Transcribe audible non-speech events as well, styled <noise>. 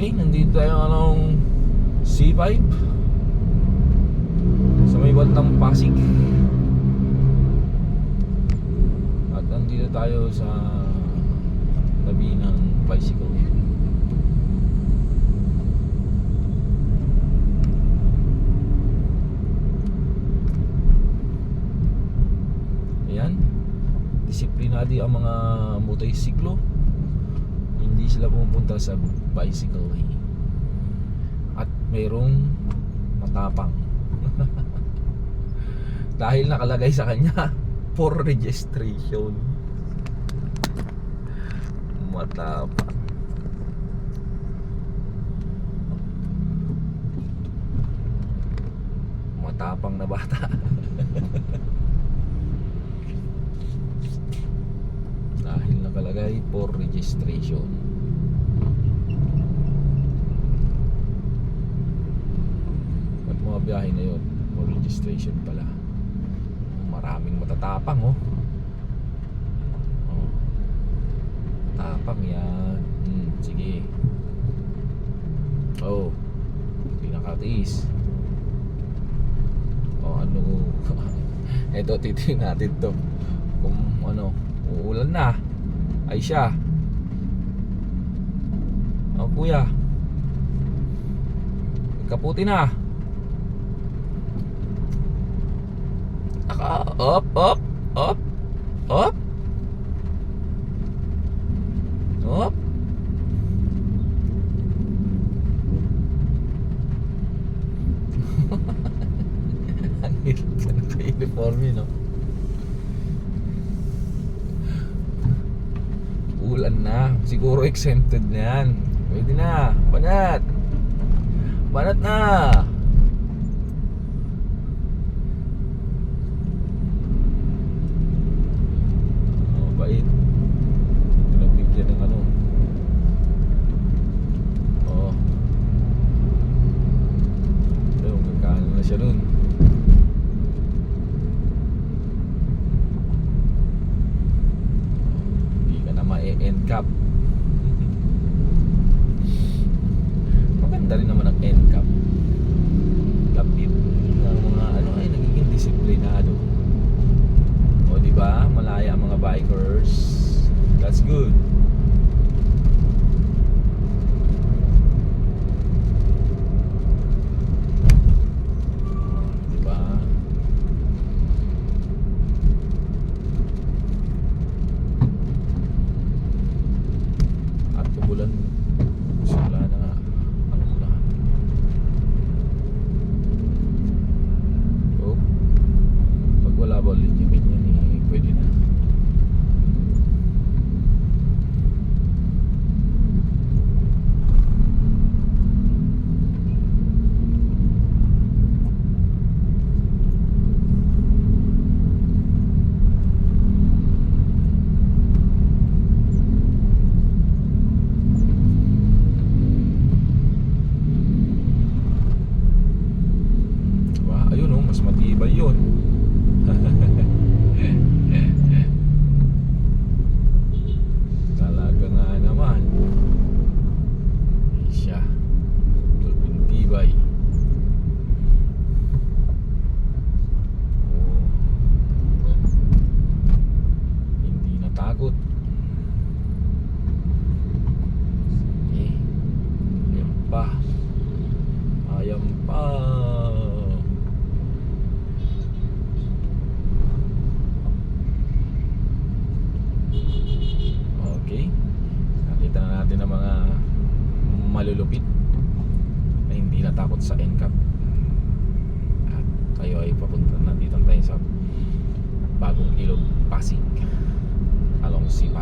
Okay, nandito tayo anong C5 sa may bandang Pasig. At nandito tayo sa tabi ng bicycle. Ayan. Disiplinado ang mga motorsiklo. Hindi sila pumupunta sa bicycle lane. At mayroong matapang. <laughs> Dahil nakalagay sa kanya <laughs> for registration. Matapang. Matapang na bata. <laughs> Dahil nakalagay for registration. At mga biyahe na yun, for registration pala. Maraming matatapang oh. oh. Matapang yan. Hmm, sige. Oh. Pinakatiis. Oh, ano. <laughs> Eto, titingnan natin to. Kung ano, uulan na. Ay siya. Oh, kuya. Kaputi na. Naka, up, up, up, up. Up. <laughs> Ang hirap ka naka-uniform yun, no? Ulan na. Siguro exempted na yan. Pwede na. Banat. Banat na. Oh, bait. Pinagbigyan ng ano. Oh. Ayun, magkano na siya dun. Hindi ka ma-end cap. Maganda rin naman ang end cap. Lapit ng mga ano ay nagiging disiplinado. O di ba? Malaya ang mga bikers. That's good. Di ba? At umulan simula na nga ang ulan. So, pag wala ba ulit yung ganyan eh, pwede na. Diba? Ayun oh, mas matibay yun. Talaga nga naman. Ay siya. Tulping tibay. Oh. Hindi natakot. Eh. Ayan pa. Ayan pa. Okay. Nakita na natin ang mga malulupit na hindi natakot sa NCAP. At tayo ay papunta na dito tayo sa bagong ilog Pasig along C5.